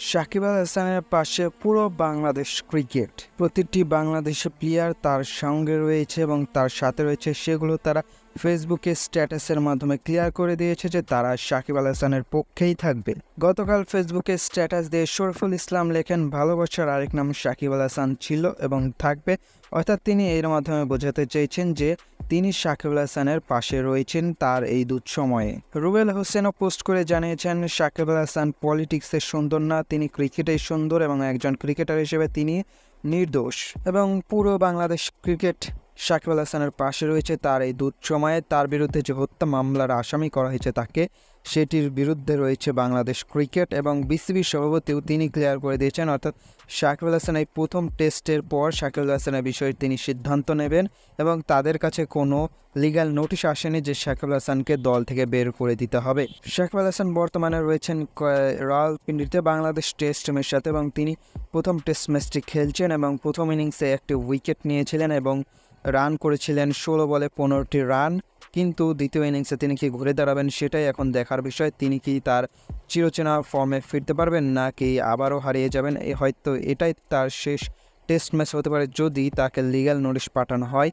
সাকিব আল হাসানের পাশে পুরো বাংলাদেশ ক্রিকেট। প্রতিটি বাংলাদেশের প্লেয়ার তার সঙ্গে রয়েছে এবং তার সাথে রয়েছে সেগুলো তারা ফেসবুকে স্ট্যাটাসের মাধ্যমে ক্লিয়ার করে দিয়েছে যে তারা শাকিব আল হাসানের পক্ষেই থাকবে। গতকাল ফেসবুকে স্ট্যাটাস দিয়ে শরফুল ইসলাম লেখেন, ভালোবাসার আরেক নাম শাকিব আল হাসান ছিল এবং থাকবে। অর্থাৎ তিনি এর মাধ্যমে বোঝাতে চেয়েছেন যে তিনি শাকিব আল হাসানের পাশে রয়েছেন তার এই দুঃসময়ে। রুবেল হোসেনও পোস্ট করে জানিয়েছেন শাকিব আল হাসান পলিটিক্সে সুন্দর না, তিনি ক্রিকেটেই সুন্দর এবং একজন ক্রিকেটার হিসেবে তিনি নির্দোষ। এবং পুরো বাংলাদেশ ক্রিকেট সাকিব আল হাসানের পাশে রয়েছে তার এই দুঃসময়ে তার বিরুদ্ধে যে হত্যা মামলার আসামি করা হয়েছে তাকে, সেটির বিরুদ্ধে রয়েছে বাংলাদেশ ক্রিকেট এবং বিসিবির সভাপতিও তিনি ক্লিয়ার করে দিয়েছেন। অর্থাৎ সাকিব আল হাসান এই প্রথম টেস্টের পর সাকিব আল হাসানের বিষয়ে তিনি সিদ্ধান্ত নেবেন এবং তাদের কাছে কোনো লিগ্যাল নোটিশ আসেনি যে সাকিব আল হাসানকে দল থেকে বের করে দিতে হবে। সাকিব আল হাসান বর্তমানে রয়েছেন ক- রাওয়ালপিন্ডিতে বাংলাদেশ টেস্ট টিমের সাথে এবং তিনি প্রথম টেস্ট ম্যাচটি খেলছেন এবং প্রথম ইনিংসে একটি উইকেট নিয়েছিলেন এবং রান করেছিলেন, ষোলো বলে পনেরোটি রান, কিন্তু দ্বিতীয় ইনিংসে তিনি কি ঘুরে দাঁড়াবেন সেটাই এখন দেখার বিষয়। তিনি কি তার চিরচেনা ফর্মে ফিরতে পারবেন, নাকি আবারও হারিয়ে যাবেন? হয়তো এটাই তার শেষ টেস্ট ম্যাচ হতে পারে যদি তাকে লিগ্যাল নোটিশ পাঠানো হয়।